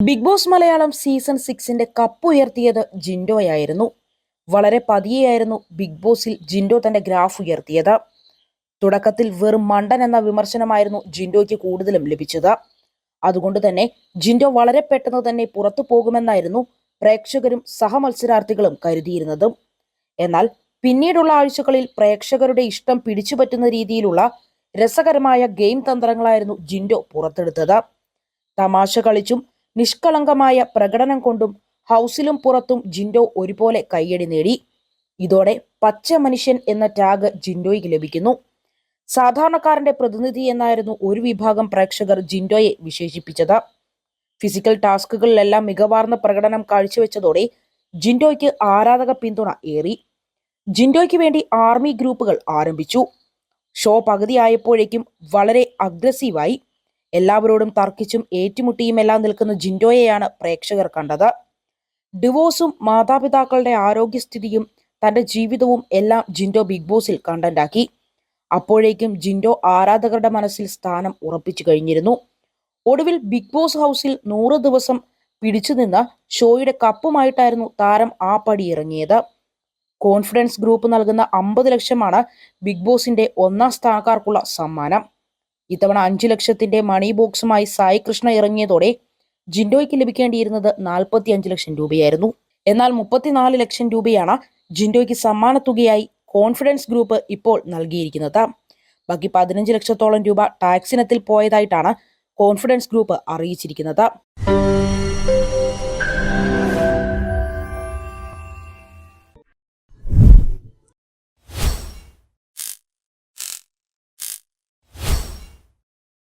Big Boss Malayalam season സിക്സിന്റെ cup ഉയർത്തിയത് ജിൻഡോയായിരുന്നു. വളരെ പതിയെയായിരുന്നു ബിഗ് ബോസിൽ ജിൻഡോ തന്റെ ഗ്രാഫ് ഉയർത്തിയത്. തുടക്കത്തിൽ വെറും മണ്ടൻ എന്ന വിമർശനമായിരുന്നു ജിൻഡോയ്ക്ക് കൂടുതലും ലഭിച്ചത്. അതുകൊണ്ട് തന്നെ ജിൻഡോ വളരെ പെട്ടെന്ന് തന്നെ പുറത്തു പോകുമെന്നായിരുന്നു പ്രേക്ഷകരും സഹമത്സരാർത്ഥികളും കരുതിയിരുന്നത്. എന്നാൽ പിന്നീടുള്ള ആഴ്ചകളിൽ പ്രേക്ഷകരുടെ ഇഷ്ടം പിടിച്ചുപറ്റുന്ന രീതിയിലുള്ള രസകരമായ ഗെയിം തന്ത്രങ്ങളായിരുന്നു ജിൻഡോ പുറത്തെടുത്തത്. തമാശ കളിച്ചും നിഷ്കളങ്കമായ പ്രകടനം കൊണ്ടും ഹൗസിലും പുറത്തും ജിൻഡോ ഒരുപോലെ കയ്യടി നേടി. ഇതോടെ പച്ച മനുഷ്യൻ എന്ന ടാഗ് ജിൻഡോയ്ക്ക് ലഭിക്കുന്നു. സാധാരണക്കാരന്റെ പ്രതിനിധി എന്നായിരുന്നു ഒരു വിഭാഗം പ്രേക്ഷകർ ജിൻഡോയെ വിശേഷിപ്പിച്ചത്. ഫിസിക്കൽ ടാസ്കുകളിലെല്ലാം മികവാർന്ന പ്രകടനം കാഴ്ചവെച്ചതോടെ ജിൻഡോയ്ക്ക് ആരാധക പിന്തുണ ഏറി. ജിൻഡോയ്ക്ക് വേണ്ടി ആർമി ഗ്രൂപ്പുകൾ ആരംഭിച്ചു. ഷോ പകുതിയായപ്പോഴേക്കും വളരെ അഗ്രസീവായി. എല്ലാവരോടും തർക്കിച്ചും ഏറ്റുമുട്ടിയുമെല്ലാം നിൽക്കുന്ന ജിൻഡോയെയാണ് പ്രേക്ഷകർ കണ്ടത്. ഡിവോഴ്സും മാതാപിതാക്കളുടെ ആരോഗ്യസ്ഥിതിയും തന്റെ ജീവിതവും എല്ലാം ജിൻഡോ ബിഗ് ബോസിൽ കണ്ടന്റാക്കി. അപ്പോഴേക്കും ജിൻഡോ ആരാധകരുടെ മനസ്സിൽ സ്ഥാനം ഉറപ്പിച്ചു കഴിഞ്ഞിരുന്നു. ഒടുവിൽ ബിഗ് ബോസ് ഹൗസിൽ നൂറ് ദിവസം പിടിച്ചു നിന്ന് ഷോയുടെ കപ്പുമായിട്ടായിരുന്നു താരം ആ പടി ഇറങ്ങിയത്. കോൺഫിഡൻസ് ഗ്രൂപ്പ് നൽകുന്ന അമ്പത് ലക്ഷമാണ് ബിഗ് ബോസിന്റെ ഒന്നാം സ്ഥാനക്കാർക്കുള്ള സമ്മാനം. ഇത്തവണ അഞ്ചു ലക്ഷത്തിന്റെ മണി ബോക്സുമായി സായി കൃഷ്ണ ഇറങ്ങിയതോടെ ജിൻഡോയ്ക്ക് ലഭിക്കേണ്ടിയിരുന്നത് നാൽപ്പത്തി അഞ്ച് ലക്ഷം രൂപയായിരുന്നു. എന്നാൽ മുപ്പത്തിനാല് ലക്ഷം രൂപയാണ് ജിൻഡോയ്ക്ക് സമ്മാനത്തുകയായി കോൺഫിഡൻസ് ഗ്രൂപ്പ് ഇപ്പോൾ നൽകിയിരിക്കുന്നത്. ബാക്കി പതിനഞ്ച് ലക്ഷത്തോളം രൂപ ടാക്സിനത്തിൽ പോയതായിട്ടാണ് കോൺഫിഡൻസ് ഗ്രൂപ്പ് അറിയിച്ചിരിക്കുന്നത്.